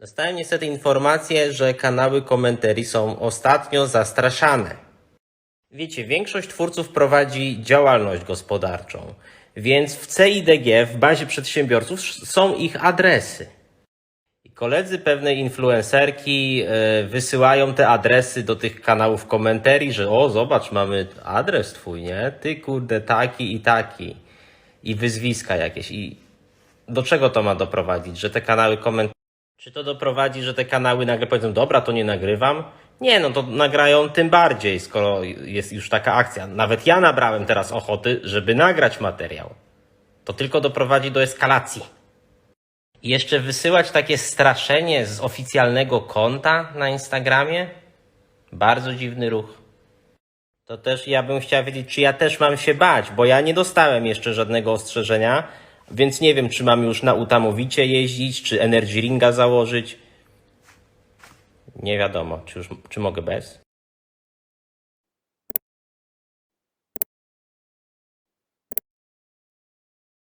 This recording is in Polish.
Dostałem niestety informację, że kanały komentarii są ostatnio zastraszane. Wiecie, większość twórców prowadzi działalność gospodarczą, więc w CIDG, w bazie przedsiębiorców, są ich adresy. I koledzy pewnej influencerki e, wysyłają te adresy do tych kanałów komentarii, że o, zobacz, mamy adres twój, nie? Ty kurde, taki i taki. I wyzwiska jakieś. I do czego to ma doprowadzić? Że te kanały komentarzy. Czy to doprowadzi, że te kanały nagle powiedzą, dobra, to nie nagrywam? Nie, no to nagrają tym bardziej, skoro jest już taka akcja. Nawet ja nabrałem teraz ochoty, żeby nagrać materiał. To tylko doprowadzi do eskalacji. I jeszcze wysyłać takie straszenie z oficjalnego konta na Instagramie? Bardzo dziwny ruch. To też ja bym chciał wiedzieć, czy ja też mam się bać, bo ja nie dostałem jeszcze żadnego ostrzeżenia, więc nie wiem, czy mam już na utamowicie jeździć, czy energy ringa założyć. Nie wiadomo, czy już czy mogę bez.